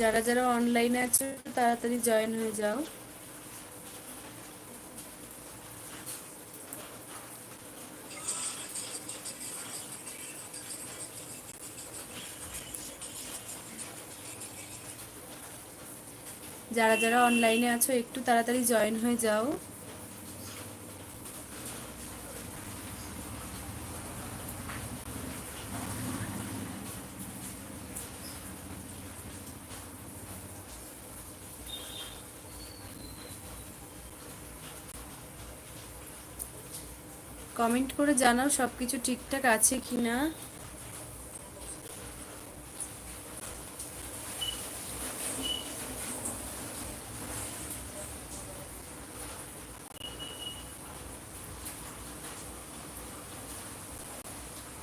যারা যারা অনলাইনে আছো, তাড়াতাড়ি জয়েন হয়ে যাও। যারা যারা অনলাইনে আছো, একটু তাড়াতাড়ি জয়েন হয়ে যাও। কমেন্ট করে জানাও সব কিছু ঠিকঠাক আছে কি না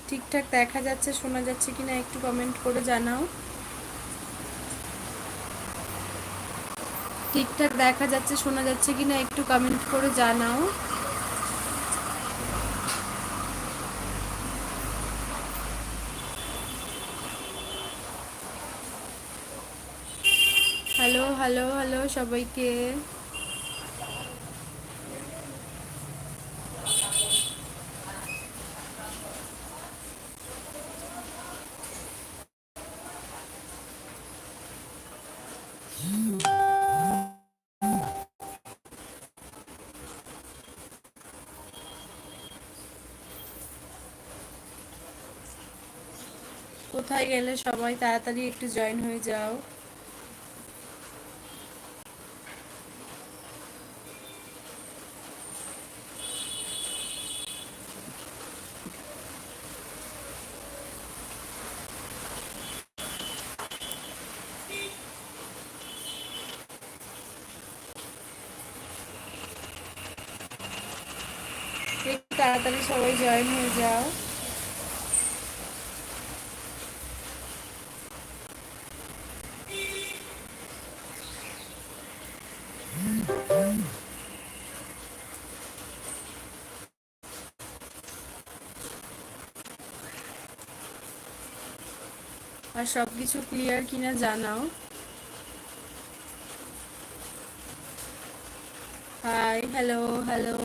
ঠিকঠাক দেখা যাচ্ছে, শোনা যাচ্ছে কিনা একটু কমেন্ট করে জানাও। ঠিকঠাক দেখা যাচ্ছে, শোনা যাচ্ছে কিনা একটু কমেন্ট করে জানাও। হ্যালো হ্যালো হ্যালো সবাইকে। কোথায় গেলে সবাই তাড়াতাড়ি একটু জয়েন হয়ে যাও একটু তাড়াতাড়ি সবাই জয়েন হয়ে যাও। আর সব কিছু ক্লিয়ার কিনা জানাও। হাই হ্যালো হ্যালো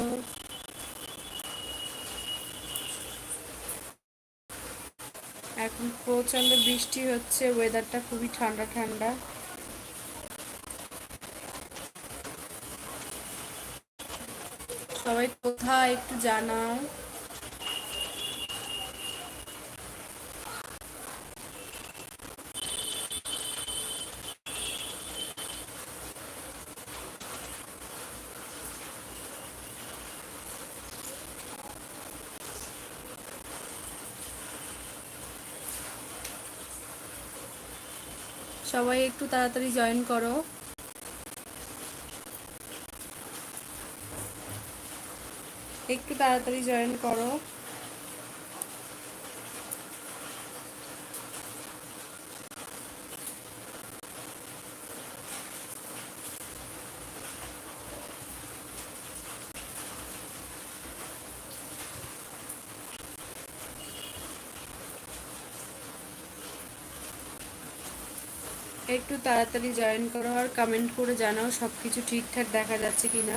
এখন প্রচণ্ড বৃষ্টি হচ্ছে ওয়েদারটা খুবই ঠান্ডা ঠান্ডা। সবাই কোথায় একটু জানাও। সবাই একটু তাড়াতাড়ি জয়েন করো। একটু তাড়াতাড়ি জয়েন করো। একটু তাড়াতাড়ি জয়েন করো আর কমেন্ট করে জানাও সব কিছু ঠিকঠাক দেখা যাচ্ছে কিনা।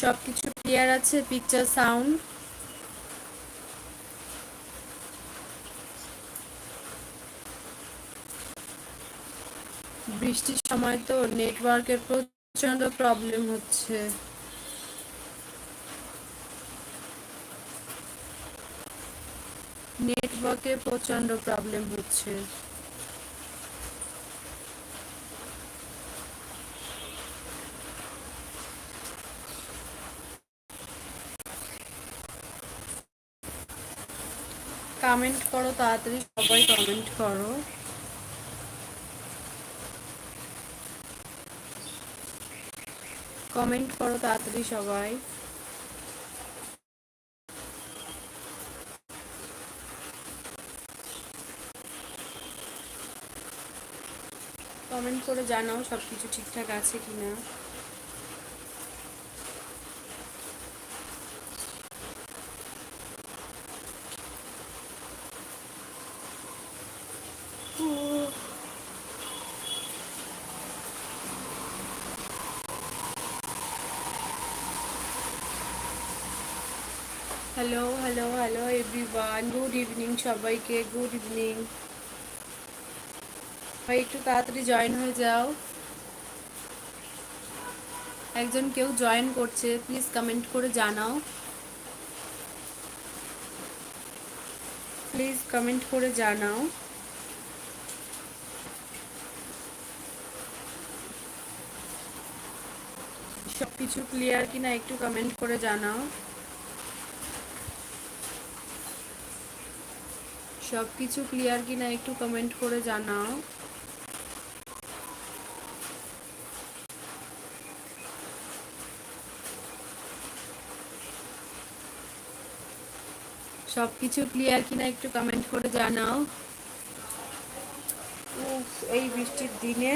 সব কিছু ক্লিয়ার আছে পিকচার সাউন্ড বৃষ্টির সময় তো নেটওয়ার্কের প্রচণ্ড প্রবলেম হচ্ছে। নেটওয়ার্কে প্রচণ্ড প্রবলেম হচ্ছে। কমেন্ট করো, তাড়াতাড়ি সবাই কমেন্ট করো। কমেন্ট করো, তাড়াতাড়ি সবাই। কমেন্ট করে জানাও সব কিছু ঠিকঠাক আছে কিনা। না hello hello hello everyone good evening সবাইকে। গুড ইভিনিং ভাই, একটু তাড়াতাড়ি জয়েন হয়ে যাও। একজন কেউ জয়েন করছে প্লিজ কমেন্ট করে জানাও। প্লিজ কমেন্ট করে জানাও। সব কিছু ক্লিয়ার কিনা একটু কমেন্ট করে জানাও। সব কিছু ক্লিয়ার কিনা একটু কমেন্ট করে জানাও। সব কিছু ক্লিয়ার কিনা একটু কমেন্ট করে জানাও। এই বৃষ্টির দিনে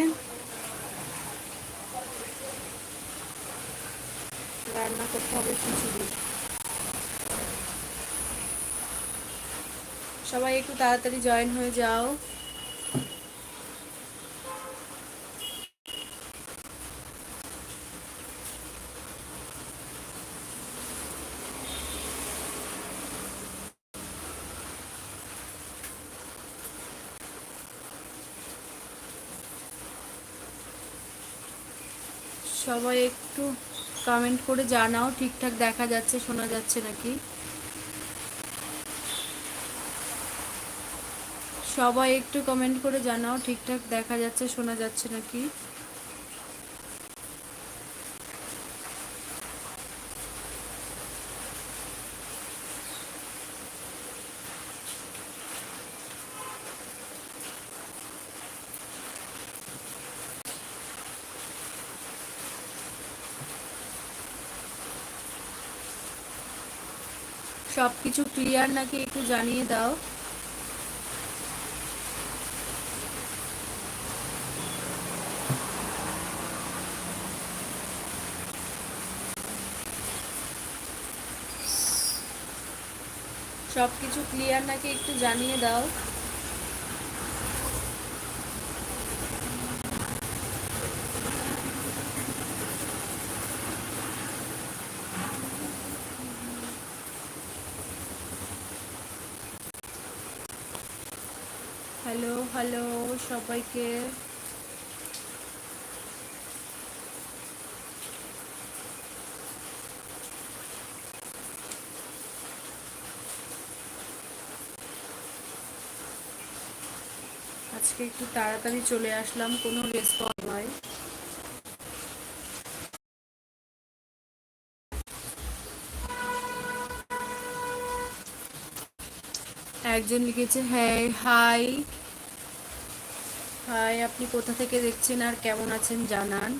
রান্না করতে হবে খিচুড়ি। সবাই একটু তাড়াতাড়ি জয়েন হয়ে যাও। সবাই একটু কমেন্ট করে জানাও, ঠিকঠাক দেখা যাচ্ছে, শোনা যাচ্ছে নাকি? সবাই একটু কমেন্ট করে জানাও, ঠিকঠাক দেখা যাচ্ছে, শোনা যাচ্ছে নাকি? সব কিছু ক্লিয়ার নাকি একটু জানিয়ে দাও? সব কিছু ক্লিয়ার নাকি একটু জানিয়ে দাও? হ্যালো হ্যালো সবাইকে। আজকে একটু তাড়াতাড়ি চলে আসলাম, কোনো রেসপন্স নয় একজন লিখেছে হ্যাঁ হাই। হাই, আপনি কোথা থেকে দেখছেন আর কেমন আছেন জানান।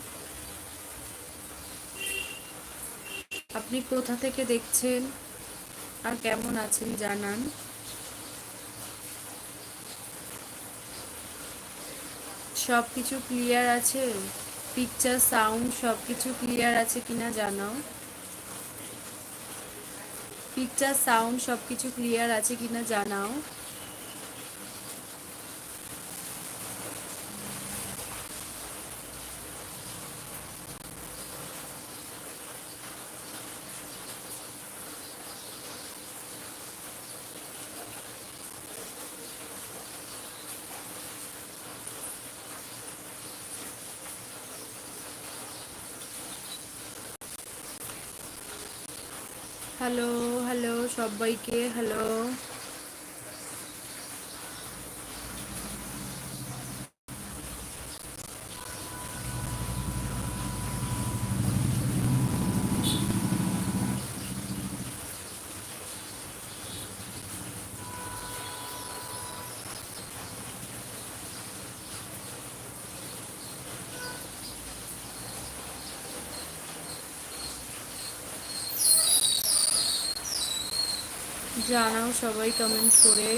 আপনি কোথা থেকে দেখছেন আর কেমন আছেন জানান। সব কিছু ক্লিয়ার আছে? পিকচার সাউন্ড সব কিছু ক্লিয়ার আছে কিনা জানাও। পিকচার সাউন্ড সব কিছু ক্লিয়ার আছে কিনা জানাও। হ্যালো হ্যালো সবাইকে হ্যালো। জানাও সবাই কমেন্ট করে।